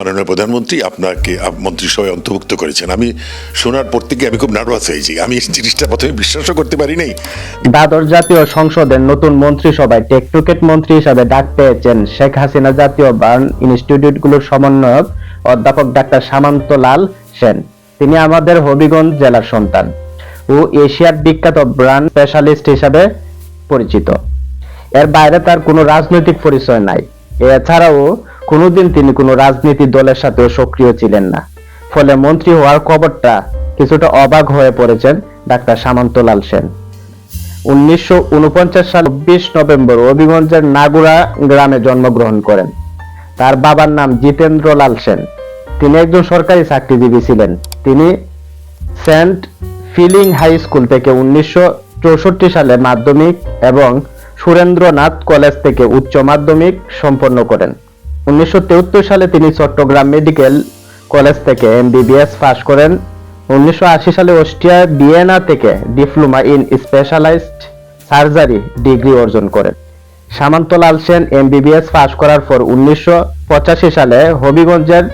মাননীয় প্রধানমন্ত্রী আপনাকে মন্ত্রিসভায় অন্তর্ভুক্ত করেছেন। আমি শোনার পর থেকে আমি খুব নার্ভাস হয়েছি আমি এই জিনিসটা প্রথমে বিশ্বাসও করতে পারি নাই দ্বাদশ জাতীয় সংসদের নতুন মন্ত্রিসভায় টেকটুকেট মন্ত্রী হিসাবে ডাক পেয়েছেন শেখ হাসিনা জাতীয় বার্ন ইনস্টিটিউটগুলোর সমন্বয়ক অধ্যাপক ডাক্তার সামন্ত লাল সেন। তিনি আমাদের হবিগঞ্জ জেলার সন্তান ও এশিয়ার বিখ্যাত ব্রান্ড স্পেশালিস্ট হিসাবে পরিচিত। এর বাইরে তার কোনো রাজনৈতিক পরিচয় নাই। এছাড়াও কোনোদিন তিনি কোনো রাজনীতি দলের সাথেও সক্রিয় ছিলেন না। ফলে মন্ত্রী হওয়ার খবরটা কিছুটা অবাক হয়ে পড়েছেন ডাক্তার সামন্তলাল সেন। উনিশশো উনপঞ্চাশ সাল বিশ নভেম্বর হবিগঞ্জের নাগুরা গ্রামে জন্মগ্রহণ করেন। তার বাবার নাম জিতেন্দ্র লাল সেন। তিনি একজন সরকারি চাকরিজীবী ছিলেন। তিনি সেন্ট ফিলিং হাই স্কুল থেকে উনিশশো চৌষট্টি সালে মাধ্যমিক এবং সুরেন্দ্রনাথ কলেজ থেকে উচ্চ মাধ্যমিক সম্পন্ন করেন। উনিশশো সালে তিনি চট্টগ্রাম মেডিকেল কলেজ থেকে এমবিবিএস পাশ করেন। উনিশশো সালে অস্ট্রিয়া, ভিয়েনা থেকে diploma in specialised surgery degree অর্জন করেন। সামন্তলাল সেন এমবিবিএস পাশ করার পর উনিশশো সালে হবিগঞ্জের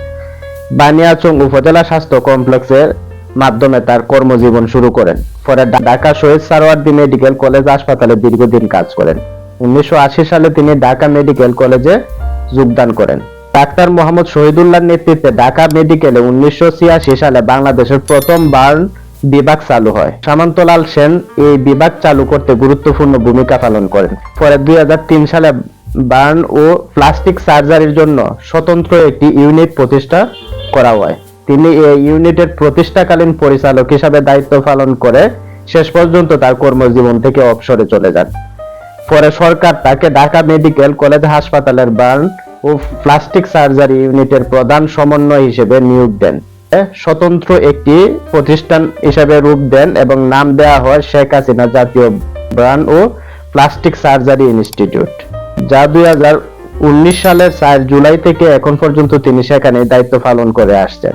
বানিয়াচং উপজেলা স্বাস্থ্য কমপ্লেক্সের মাধ্যমে তার কর্মজীবন শুরু করেন। পরে ঢাকা শহীদ সারওয়ার্দী মেডিকেল কলেজ হাসপাতালে দীর্ঘদিন কাজ করেন। উনিশশো আশি সালে তিনি ঢাকা মেডিকেল কলেজে যোগদান করেন। ডাক্তার মোহাম্মদ শহীদুল্লাহর নেতৃত্বে ঢাকা মেডিকেলে উনিশশো সালে বাংলাদেশের প্রথম বার্ন বিভাগ চালু হয়। সামন্তলাল সেন এই বিভাগ চালু করতে গুরুত্বপূর্ণ ভূমিকা পালন করেন। পরে দুই সালে বার্ন ও প্লাস্টিক সার্জারির জন্য স্বতন্ত্র একটি ইউনিট প্রতিষ্ঠা করা হয়। তিনি এই ইউনিটের প্রতিষ্ঠাকালীন পরিচালক হিসাবে দায়িত্ব পালন করে শেষ পর্যন্ত তার কর্মজীবন থেকে অবসরে চলে যান। পরে সরকার তাকে ঢাকা মেডিকেল কলেজ হাসপাতালের বার্ন ও প্লাস্টিক সার্জারি ইউনিটের প্রধান সমন্বয় হিসেবে নিয়োগ দেন। স্বতন্ত্র একটি প্রতিষ্ঠান হিসেবে রূপ দেন এবং নাম দেওয়া হয় শেখ হাসিনা জাতীয় বার্ন ও প্লাস্টিক সার্জারি ইনস্টিটিউট, যা দুই হাজার উনিশ সালের চার জুলাই থেকে এখন পর্যন্ত তিনি সেখানে দায়িত্ব পালন করে আসছেন।